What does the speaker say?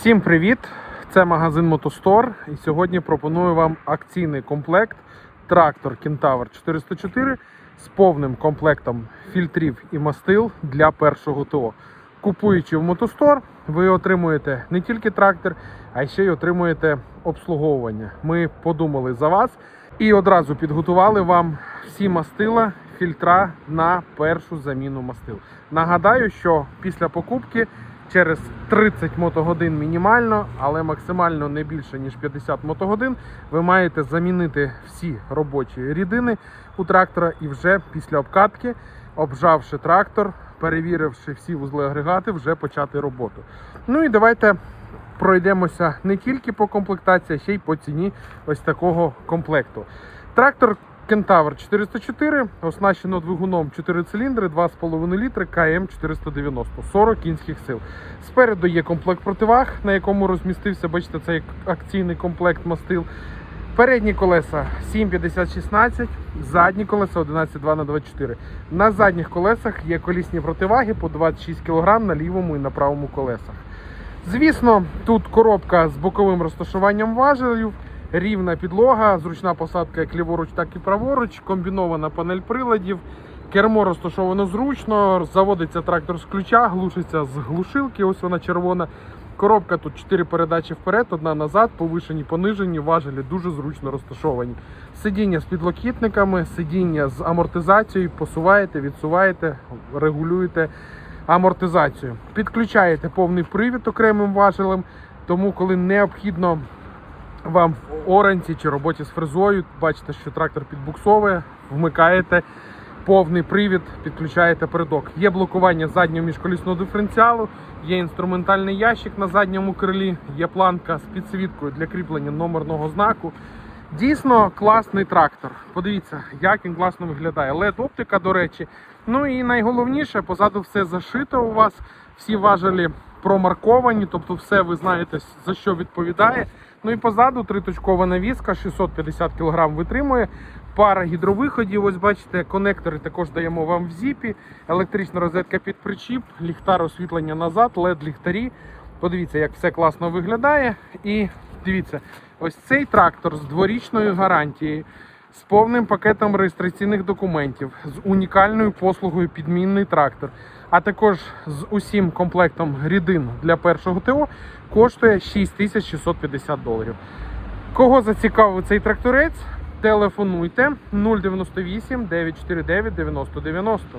Всім привіт! Це магазин Мотостор. І сьогодні пропоную вам акційний комплект трактор Кентавр 404 з повним комплектом фільтрів і мастил для першого ТО. Купуючи в Мотостор, ви отримуєте не тільки трактор, а ще й отримуєте обслуговування. Ми подумали за вас і одразу підготували вам всі мастила, фільтра на першу заміну мастил. Нагадаю, що після покупки через 30 мотогодин мінімально, але максимально не більше ніж 50 мотогодин, ви маєте замінити всі робочі рідини у трактора і вже після обкатки, обжавши трактор, перевіривши всі вузли агрегати, вже почати роботу. Ну і давайте пройдемося не тільки по комплектації, а ще й по ціні ось такого комплекту. Трактор Кентавр 404 оснащено двигуном 4 циліндри, 2,5 літри КМ 490, 40 кінських сил. Спереду є комплект противаг, на якому розмістився, бачите, цей акційний комплект мастил. Передні колеса 7,50-16, задні колеса 11,2 на 24. На задніх колесах є колісні противаги по 26 кг на лівому і на правому колесах. Звісно, тут коробка з боковим розташуванням важелів, рівна підлога, зручна посадка як ліворуч, так і праворуч, комбінована панель приладів. Кермо розташовано зручно, заводиться трактор з ключа, глушиться з глушилки, ось вона червона. Коробка тут 4 передачі вперед, одна назад, повишені, понижені, важелі дуже зручно розташовані. Сидіння з підлокітниками, сидіння з амортизацією, посуваєте, відсуваєте, регулюєте амортизацію. Підключаєте повний привід окремим важелем, тому коли необхідно вам в оранці чи роботі з фрезою, бачите, що трактор підбуксовує, вмикаєте повний привід, підключаєте передок. Є блокування заднього міжколісного диференціалу, є інструментальний ящик на задньому крилі, є планка з підсвіткою для кріплення номерного знаку. Дійсно класний трактор. Подивіться, як він класно виглядає. led оптика, до речі. Ну і найголовніше, позаду все зашито у вас, всі важелі промарковані, тобто все ви знаєте за що відповідає. Ну і позаду триточкова навіска, 650 кг витримує. Пара гідровиходів, ось бачите, конектори також даємо вам в зіпі, електрична розетка під причіп, ліхтар освітлення назад, led ліхтарі. Подивіться, як все класно виглядає. І дивіться, ось цей трактор з дворічною гарантією, з повним пакетом реєстраційних документів, з унікальною послугою підмінний трактор, а також з усім комплектом рідин для першого ТО коштує 6650 доларів. Кого зацікавив цей тракторець? Телефонуйте 098 949 9090.